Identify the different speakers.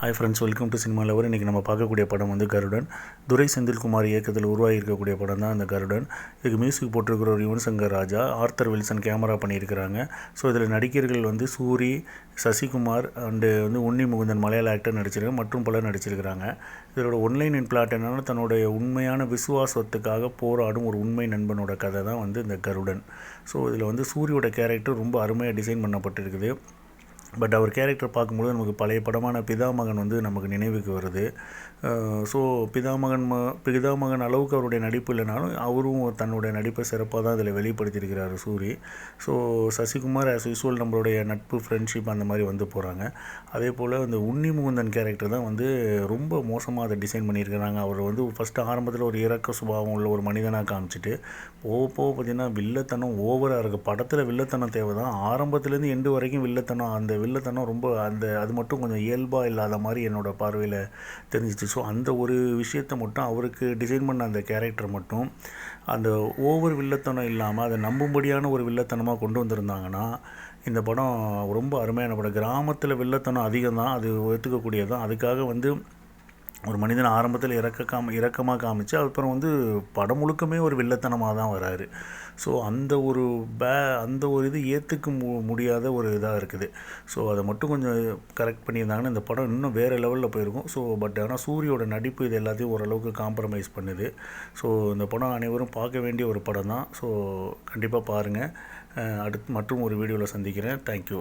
Speaker 1: Hi friends welcome to cinema lover இன்றைக்கி நம்ம பார்க்கக்கூடிய படம் வந்து கருடன். துரை செந்தில்குமார் இயக்கத்தில் உருவாகி இருக்கக்கூடிய படம் தான் அந்த கருடன். இதுக்கு மியூசிக் போட்டிருக்கிற ஒரு Yuvan Shankar Raja Arthur Wilson camera பண்ணியிருக்கிறாங்க. ஸோ இதில் நடிகர்கள் வந்து சூரி சசிகுமார் அண்டு வந்து உன்னி முகுந்தன் மலையாள ஆக்டர் நடிச்சிருக்காங்க மற்றும் பலர் நடிச்சிருக்கிறாங்க. இதோட ஒன்லைன் இன் பிளாட் என்னென்னா தன்னுடைய உண்மையான விசுவாசத்துக்காக போராடும் ஒரு உண்மை நண்பனோட கதை தான் வந்து இந்த கருடன். ஸோ இதில் வந்து சூரியோட கேரக்டர் ரொம்ப அருமையாக டிசைன் பண்ணப்பட்டிருக்குது. பட் அவர் கேரக்டர் பார்க்கும்போது நமக்கு பழைய படமான பிதாமகன் வந்து நமக்கு நினைவுக்கு வருது. ஸோ பிதாமகன் ம பிதாமகன் அளவுக்கு அவருடைய நடிப்பு இல்லைனாலும் அவரும் தன்னுடைய நடிப்பை சிறப்பாக தான் அதில் வெளிப்படுத்தியிருக்கிறார் Soori. So Sasikumar as usual நம்மளுடைய நட்பு ஃப்ரெண்ட்ஷிப் அந்த மாதிரி வந்து போகிறாங்க அதே போல் இந்த உன்னி முகுந்தன் கேரக்டர் தான் வந்து ரொம்ப மோசமாக அதை டிசைன் பண்ணியிருக்கிறாங்க. அவர் வந்து ஃபஸ்ட்டு ஆரம்பத்தில் ஒரு இறக்க சுபாவம் உள்ள ஒரு மனிதனாக காமிச்சிட்டு போக போக பார்த்திங்கன்னா வில்லத்தனம் ஓவராக இருக்குது படத்தில் வில்லத்தனம் தேவை தான் ஆரம்பத்துலேருந்து எண்டு வரைக்கும் வில்லத்தனம் அந்த வில்லத்தனம் ரொம்ப அந்த அது மட்டும் கொஞ்சம் இயல்பாக இல்லாத மாதிரி என்னோடய பார்வையில் தெரிஞ்சிச்சு. ஸோ அந்த ஒரு விஷயத்தை மட்டும் அவருக்கு டிசைன் பண்ண அந்த கேரக்டர் மட்டும் அந்த ஓவர் வில்லத்தனம் இல்லாமல் அதை நம்பும்படியான ஒரு வில்லத்தனமாக கொண்டு வந்திருந்தாங்கன்னா இந்த படம் ரொம்ப அருமையான படம். கிராமத்தில் வில்லத்தனம் அதிகம் தான் அது ஒத்துக்கக்கூடியது தான் அதுக்காக வந்து ஒரு மனிதன் ஆரம்பத்தில் இறக்க காம இறக்கமாக காமிச்சு அப்புறம் வந்து படம் முழுக்கமே ஒரு வில்லத்தனமாக தான் வராரு. ஸோ அந்த ஒரு பே அந்த ஒரு இது ஏற்றுக்க மு முடியாத ஒரு இதாக இருக்குது. ஸோ அதை மட்டும் கொஞ்சம் கரெக்ட் பண்ணியிருந்தாங்கன்னா இந்த படம் இன்னும் வேறு லெவலில் போயிருக்கும். ஸோ பட் ஆனால் சூரியோட நடிப்பு இது எல்லாத்தையும் ஓரளவுக்கு காம்ப்ரமைஸ் பண்ணுது. ஸோ இந்த படம் அனைவரும் பார்க்க வேண்டிய ஒரு படம் தான். ஸோ கண்டிப்பாக பாருங்கள் அடுத்து மற்றும் ஒரு வீடியோவில் சந்திக்கிறேன் தேங்க்யூ